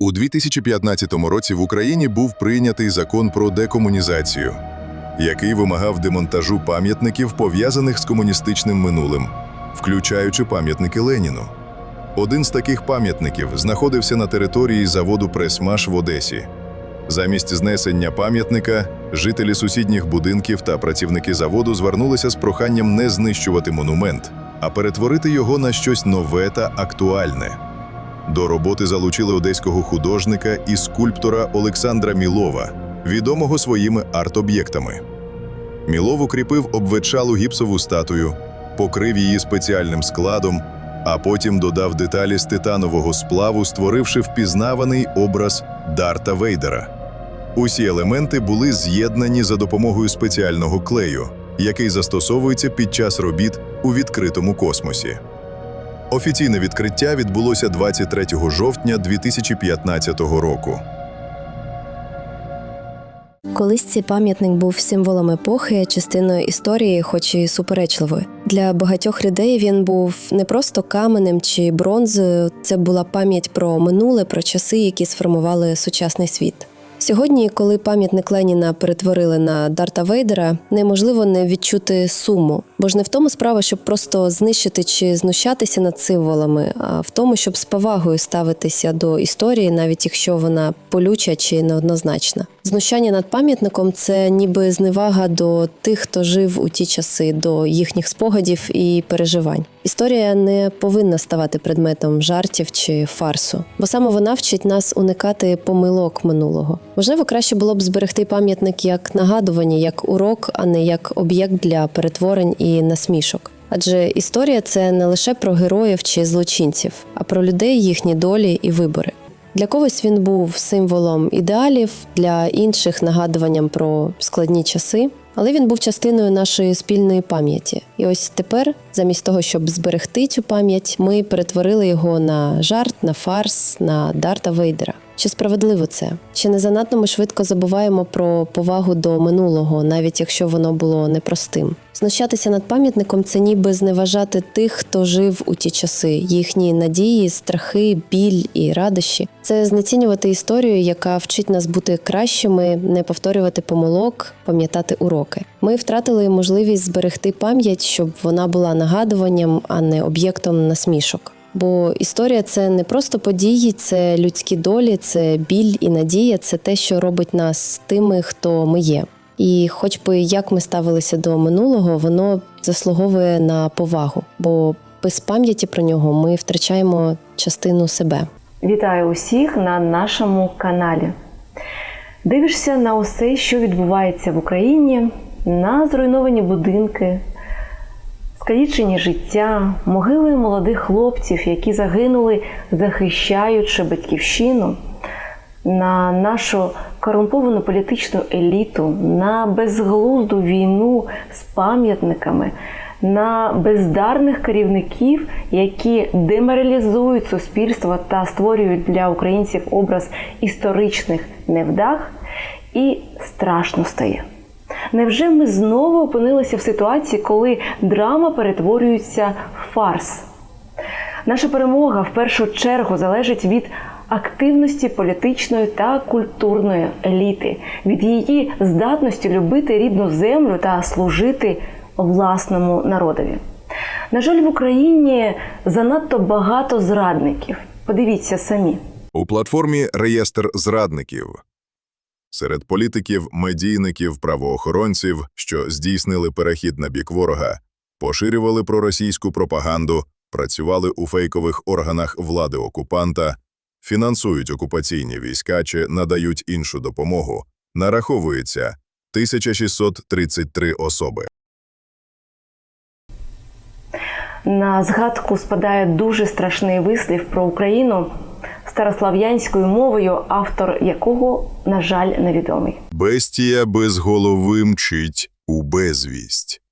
У 2015 році в Україні був прийнятий закон про декомунізацію, який вимагав демонтажу пам'ятників, пов'язаних з комуністичним минулим, включаючи пам'ятники Леніну. Один з таких пам'ятників знаходився на території заводу Пресмаш в Одесі. Замість знесення пам'ятника жителі сусідніх будинків та працівники заводу звернулися з проханням не знищувати монумент, а перетворити його на щось нове та актуальне. До роботи залучили одеського художника і скульптора Олександра Мілова, відомого своїми арт-об'єктами. Мілов укріпив обветшалу гіпсову статую, покрив її спеціальним складом, а потім додав деталі з титанового сплаву, створивши впізнаваний образ Дарта Вейдера. Усі елементи були з'єднані за допомогою спеціального клею, який застосовується під час робіт у відкритому космосі. Офіційне відкриття відбулося 23 жовтня 2015 року. Колись цей пам'ятник був символом епохи, частиною історії, хоч і суперечливої. Для багатьох людей він був не просто каменем чи бронзою, це була пам'ять про минуле, про часи, які сформували сучасний світ. Сьогодні, коли пам'ятник Леніна перетворили на Дарта Вейдера, неможливо не відчути суму, бо ж не в тому справа, щоб просто знищити чи знущатися над символами, а в тому, щоб з повагою ставитися до історії, навіть якщо вона полюча чи неоднозначна. Знущання над пам'ятником це ніби зневага до тих, хто жив у ті часи, до їхніх спогадів і переживань. Історія не повинна ставати предметом жартів чи фарсу, бо саме вона вчить нас уникати помилок минулого. Можливо, краще було б зберегти пам'ятник як нагадування, як урок, а не як об'єкт для перетворень і насмішок. Адже історія це не лише про героїв чи злочинців, а про людей, їхні долі і вибори. Для когось він був символом ідеалів, для інших нагадуванням про складні часи, але він був частиною нашої спільної пам'яті. І ось тепер, замість того, щоб зберегти цю пам'ять, ми перетворили його на жарт, на фарс, на Дарта Вейдера. Чи справедливо це? Чи не занадто ми швидко забуваємо про повагу до минулого, навіть якщо воно було непростим? Знущатися над пам'ятником це ніби зневажати тих, хто жив у ті часи, їхні надії, страхи, біль і радощі. Це знецінювати історію, яка вчить нас бути кращими, не повторювати помилок, пам'ятати уроки. Ми втратили можливість зберегти пам'ять, щоб вона була нагадуванням, а не об'єктом насмішок. Бо історія це не просто події, це людські долі, це біль і надія, це те, що робить нас тими, хто ми є. І хоч би як ми ставилися до минулого, воно заслуговує на повагу, бо без пам'яті про нього ми втрачаємо частину себе. Вітаю усіх на нашому каналі. Дивишся на усе, що відбувається в Україні, на зруйновані будинки, скалічені життя, могили молодих хлопців, які загинули, захищаючи батьківщину, на нашу корумповану політичну еліту, на безглузду війну з пам'ятниками, на бездарних керівників, які деморалізують суспільство та створюють для українців образ історичних невдах, і страшно стає. Невже ми знову опинилися в ситуації, коли драма перетворюється в фарс? Наша перемога в першу чергу залежить від активності політичної та культурної еліти, від її здатності любити рідну землю та служити власному народові. На жаль, в Україні занадто багато зрадників. Подивіться самі. У платформі Реєстр зрадників серед політиків, медійників, правоохоронців, що здійснили перехід на бік ворога, поширювали проросійську пропаганду, працювали у фейкових органах влади окупанта, фінансують окупаційні війська чи надають іншу допомогу, нараховується 1633 особи. На згадку спадає дуже страшний вислів про Україну старослав'янською мовою, автор якого, на жаль, невідомий. Бестія без голови мчить у безвість.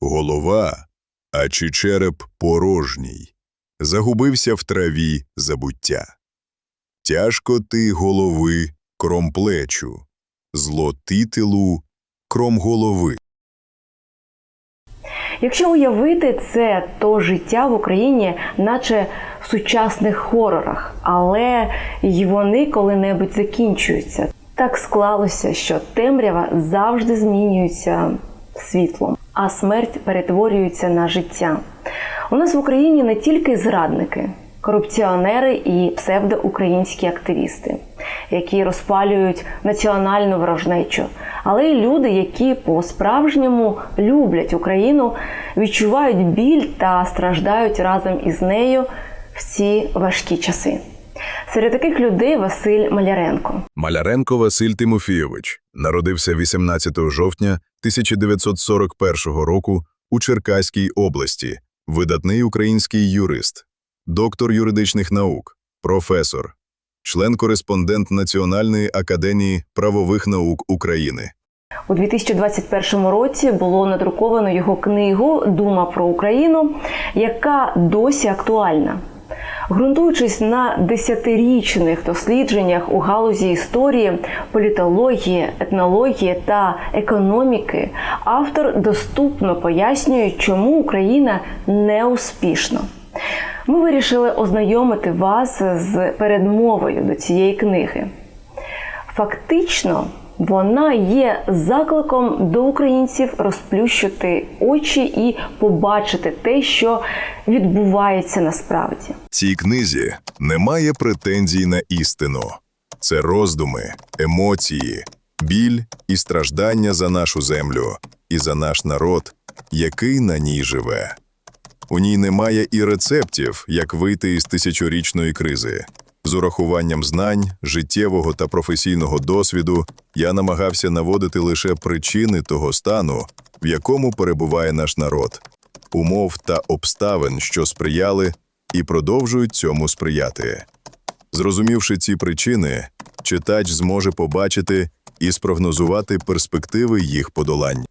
Голова, а чи череп порожній, загубився в траві забуття. Тяжко ти голови кром плечу, зло титилу кром голови. Якщо уявити це, то життя в Україні, наче в сучасних хорорах, але й вони коли-небудь закінчуються. Так склалося, що темрява завжди змінюється світлом, а смерть перетворюється на життя. У нас в Україні не тільки зрадники, корупціонери і псевдоукраїнські активісти, які розпалюють національну ворожнечу, але й люди, які по-справжньому люблять Україну, відчувають біль та страждають разом із нею в ці важкі часи. Серед таких людей Василь Маляренко. Маляренко Василь Тимофійович народився 18 жовтня 1941 року у Черкаській області, видатний український юрист, доктор юридичних наук, професор, член-кореспондент Національної академії правових наук України. У 2021 році було надруковано його книгу Дума про Україну, яка досі актуальна. Ґрунтуючись на десятирічних дослідженнях у галузі історії, політології, етнології та економіки, автор доступно пояснює, чому Україна не успішна. Ми вирішили ознайомити вас з передмовою до цієї книги. Фактично, вона є закликом до українців розплющити очі і побачити те, що відбувається насправді. Цій книзі немає претензій на істину. Це роздуми, емоції, біль і страждання за нашу землю і за наш народ, який на ній живе. У ній немає і рецептів, як вийти із тисячорічної кризи. З урахуванням знань, життєвого та професійного досвіду я намагався наводити лише причини того стану, в якому перебуває наш народ, умов та обставин, що сприяли і продовжують цьому сприяти. Зрозумівши ці причини, читач зможе побачити і спрогнозувати перспективи їх подолання.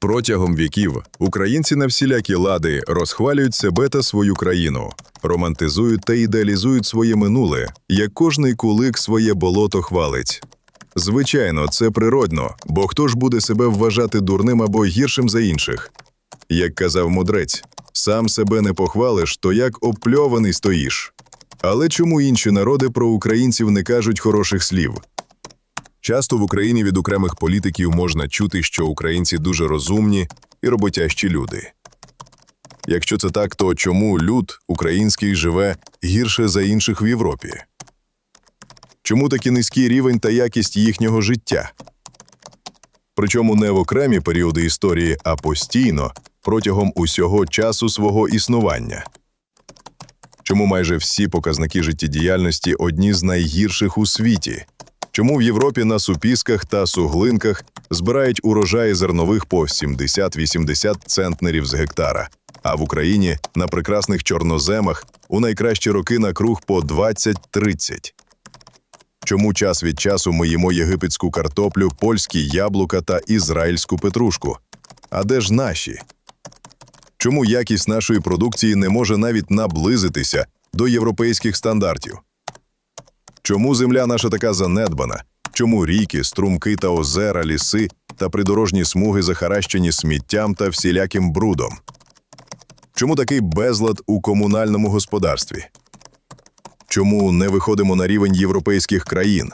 Протягом віків українці на всілякі лади розхвалюють себе та свою країну, романтизують та ідеалізують своє минуле, як кожний кулик своє болото хвалить. Звичайно, це природно, бо хто ж буде себе вважати дурним або гіршим за інших? Як казав мудрець, сам себе не похвалиш, то як опльований стоїш. Але чому інші народи про українців не кажуть хороших слів? Часто в Україні від окремих політиків можна чути, що українці дуже розумні і роботящі люди. Якщо це так, то чому люд український живе гірше за інших в Європі? Чому такий низький рівень та якість їхнього життя? Причому не в окремі періоди історії, а постійно протягом усього часу свого існування. Чому майже всі показники життєдіяльності одні з найгірших у світі? Чому в Європі на супісках та суглинках збирають урожаї зернових по 70-80 центнерів з гектара, а в Україні на прекрасних чорноземах у найкращі роки на круг по 20-30? Чому час від часу ми їмо єгипетську картоплю, польські яблука та ізраїльську петрушку? А де ж наші? Чому якість нашої продукції не може навіть наблизитися до європейських стандартів? Чому земля наша така занедбана? Чому ріки, струмки та озера, ліси та придорожні смуги захаращені сміттям та всіляким брудом? Чому такий безлад у комунальному господарстві? Чому не виходимо на рівень європейських країн?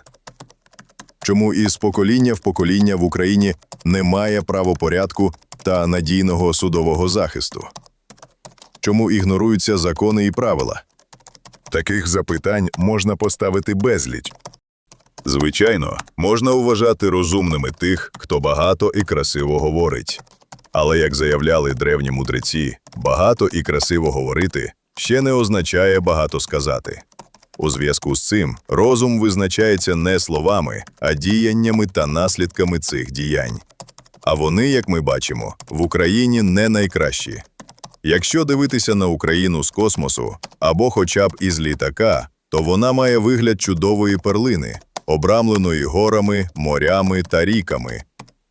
Чому із покоління в покоління в Україні немає правопорядку та надійного судового захисту? Чому ігноруються закони і правила? Таких запитань можна поставити безліч. Звичайно, можна вважати розумними тих, хто багато і красиво говорить. Але, як заявляли древні мудреці, багато і красиво говорити ще не означає багато сказати. У зв'язку з цим розум визначається не словами, а діяннями та наслідками цих діянь. А вони, як ми бачимо, в Україні не найкращі. Якщо дивитися на Україну з космосу або хоча б із літака, то вона має вигляд чудової перлини, обрамленої горами, морями та ріками.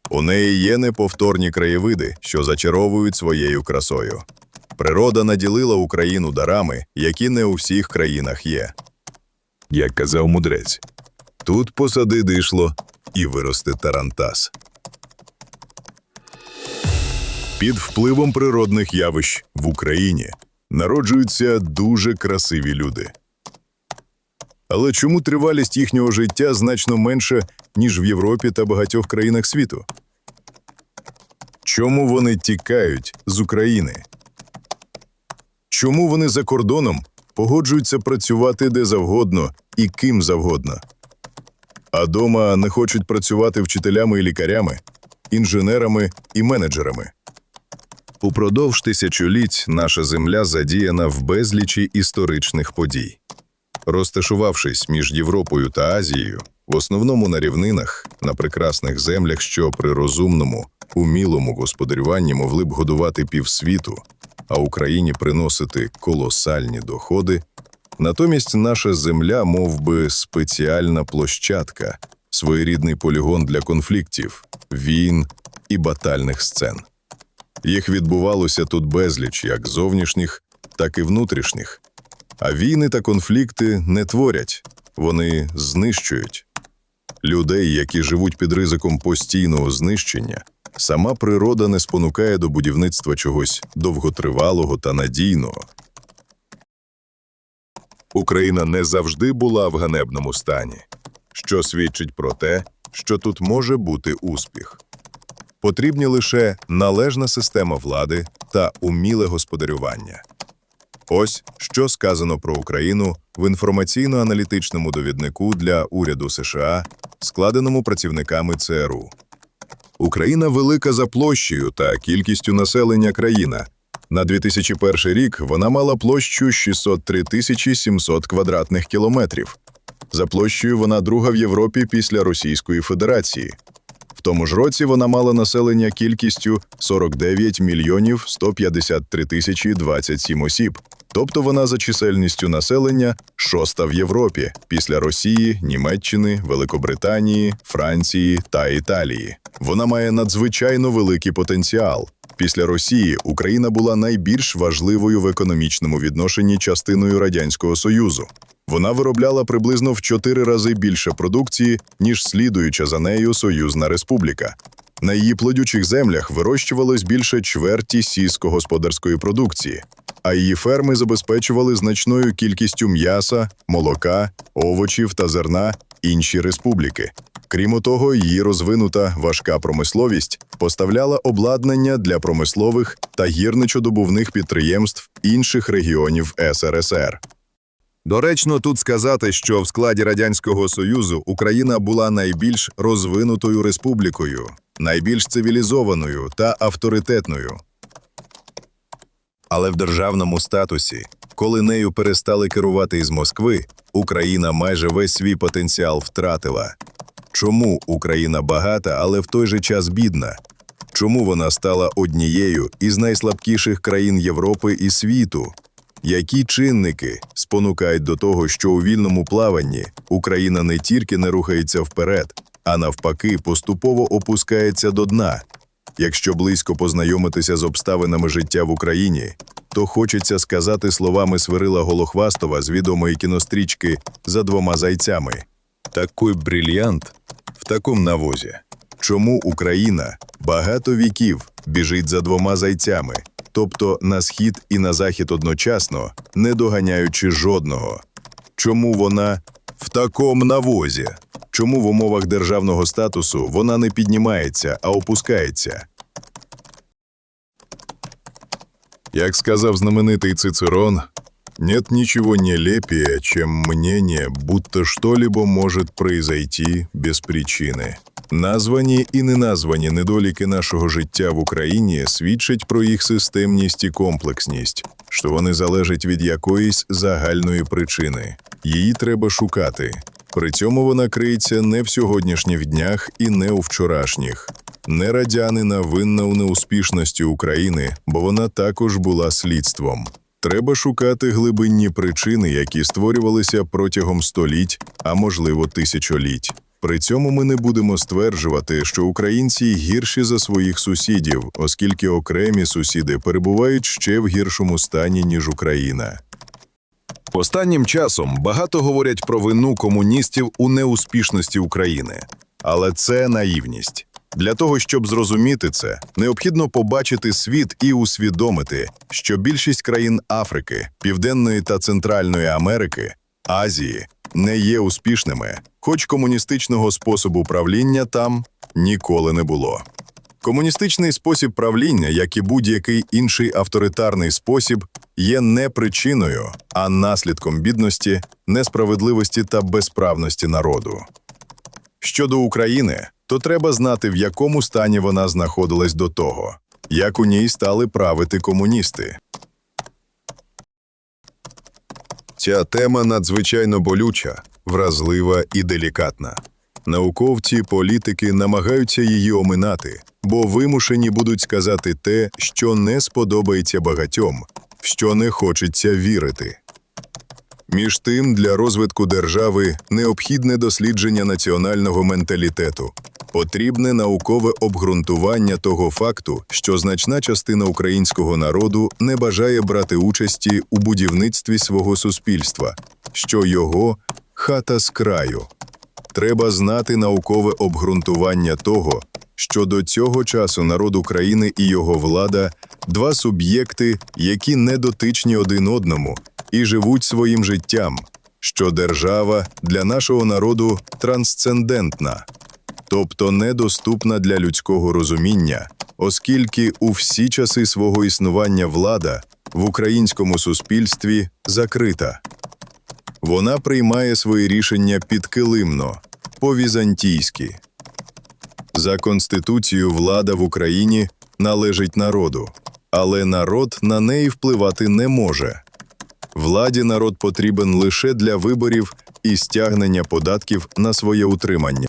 У неї є неповторні краєвиди, що зачаровують своєю красою. Природа наділила Україну дарами, які не у всіх країнах є. Як казав мудрець, тут посади дишло і виросте тарантас. Під впливом природних явищ в Україні народжуються дуже красиві люди. Але чому тривалість їхнього життя значно менша, ніж в Європі та багатьох країнах світу? Чому вони тікають з України? Чому вони за кордоном погоджуються працювати де завгодно і ким завгодно? А дома не хочуть працювати вчителями і лікарями, інженерами і менеджерами. Упродовж тисячоліть наша земля задіяна в безлічі історичних подій. Розташувавшись між Європою та Азією, в основному на рівнинах, на прекрасних землях, що при розумному, умілому господарюванні могли б годувати півсвіту, а Україні приносити колосальні доходи, натомість наша земля мов би, спеціальна площадка, своєрідний полігон для конфліктів, війн і батальних сцен. Їх відбувалося тут безліч як зовнішніх, так і внутрішніх. А війни та конфлікти не творять, вони знищують. Людей, які живуть під ризиком постійного знищення, сама природа не спонукає до будівництва чогось довготривалого та надійного. Україна не завжди була в ганебному стані, що свідчить про те, що тут може бути успіх. Потрібні лише належна система влади та уміле господарювання. Ось що сказано про Україну в інформаційно-аналітичному довіднику для уряду США, складеному працівниками ЦРУ. Україна велика за площею та кількістю населення країна. На 2001 рік вона мала площу 603 тисячі 700 квадратних кілометрів. За площею вона друга в Європі після Російської Федерації. Тому ж році вона мала населення кількістю 49 мільйонів 153 тисячі 27 осіб. Тобто вона за чисельністю населення шоста в Європі після Росії, Німеччини, Великобританії, Франції та Італії. Вона має надзвичайно великий потенціал. Після Росії Україна була найбільш важливою в економічному відношенні частиною Радянського Союзу. Вона виробляла приблизно в чотири рази більше продукції, ніж слідуюча за нею Союзна Республіка. На її плодючих землях вирощувалось більше чверті сільськогосподарської продукції, а її ферми забезпечували значною кількістю м'яса, молока, овочів та зерна інші республіки. Крім того, її розвинута важка промисловість поставляла обладнання для промислових та гірничодобувних підприємств інших регіонів СРСР. Доречно тут сказати, що в складі Радянського Союзу Україна була найбільш розвинутою республікою, найбільш цивілізованою та авторитетною. Але в державному статусі, коли нею перестали керувати із Москви, Україна майже весь свій потенціал втратила. Чому Україна багата, але в той же час бідна? Чому вона стала однією із найслабкіших країн Європи і світу? Які чинники спонукають до того, що у вільному плаванні Україна не тільки не рухається вперед, а навпаки, поступово опускається до дна? Якщо близько познайомитися з обставинами життя в Україні, то хочеться сказати словами Свирила Голохвастова з відомої кінострічки за двома зайцями. Такий брильянт в такому навозі. Чому Україна багато віків біжить за двома зайцями, тобто на схід і на захід одночасно, не доганяючи жодного? Чому вона в такому навозі? Чому в умовах державного статусу вона не піднімається, а опускається? Як сказав знаменитий Цицерон, нет ничего нелепее, чем мнение, будто что-либо может произойти без причини. Названі і неназвані недоліки нашого життя в Україні свідчать про їх системність і комплексність, що вони залежать від якоїсь загальної причини. Її треба шукати. При цьому вона криється не в сьогоднішніх днях і не у вчорашніх. Не радянина винна у неуспішності України, бо вона також була слідством. Треба шукати глибинні причини, які створювалися протягом століть, а можливо тисячоліть. При цьому ми не будемо стверджувати, що українці гірші за своїх сусідів, оскільки окремі сусіди перебувають ще в гіршому стані, ніж Україна. Останнім часом багато говорять про вину комуністів у неуспішності України, але це наївність. Для того, щоб зрозуміти це, необхідно побачити світ і усвідомити, що більшість країн Африки, Південної та Центральної Америки, Азії не є успішними, хоч комуністичного способу правління там ніколи не було. Комуністичний спосіб правління, як і будь-який інший авторитарний спосіб, є не причиною, а наслідком бідності, несправедливості та безправності народу. Щодо України, то треба знати, в якому стані вона знаходилась до того, як у ній стали правити комуністи. Ця тема надзвичайно болюча, вразлива і делікатна. Науковці, політики намагаються її оминати, бо вимушені будуть сказати те, що не сподобається багатьом, в що не хочеться вірити. Між тим, для розвитку держави необхідне дослідження національного менталітету, потрібне наукове обґрунтування того факту, що значна частина українського народу не бажає брати участі у будівництві свого суспільства, що його хата з краю. Треба знати наукове обґрунтування того, що до цього часу народ України і його влада два суб'єкти, які не дотичні один одному і живуть своїм життям, що держава для нашого народу трансцендентна, тобто недоступна для людського розуміння, оскільки у всі часи свого існування влада в українському суспільстві закрита. Вона приймає свої рішення підкилимно, по-візантійськи. За Конституцією влада в Україні належить народу, але народ на неї впливати не може. Владі народ потрібен лише для виборів і стягнення податків на своє утримання.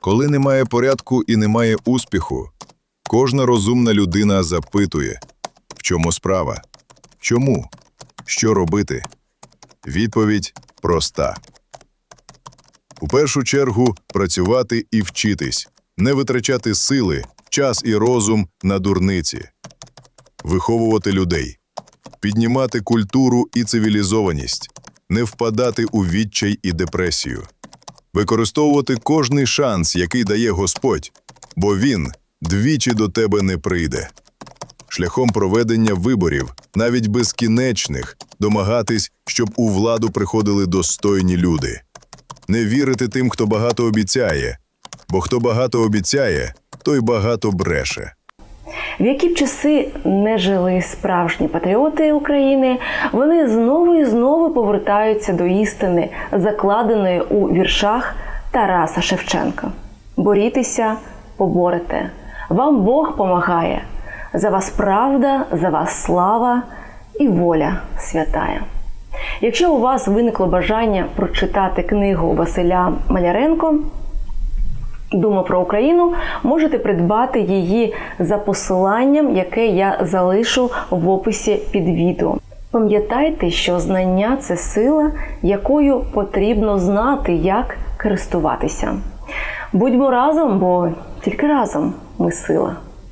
Коли немає порядку і немає успіху, кожна розумна людина запитує, в чому справа? Чому? Що робити? Відповідь проста. У першу чергу працювати і вчитись, не витрачати сили, час і розум на дурниці, виховувати людей, піднімати культуру і цивілізованість, не впадати у відчай і депресію, використовувати кожний шанс, який дає Господь, бо він двічі до тебе не прийде. Шляхом проведення виборів, навіть безкінечних, домагатись, щоб у владу приходили достойні люди. Не вірити тим, хто багато обіцяє, бо хто багато обіцяє, той багато бреше. В які б часи не жили справжні патріоти України, вони знову і знову повертаються до істини, закладеної у віршах Тараса Шевченка. Борітеся, поборете. Вам Бог помагає. За вас правда, за вас слава і воля святая. Якщо у вас виникло бажання прочитати книгу Василя Маляренко, Дума про Україну можете придбати її за посиланням, яке я залишу в описі під відео. Пам'ятайте, що знання це сила, якою потрібно знати, як користуватися. Будьмо разом, бо тільки разом ми сила.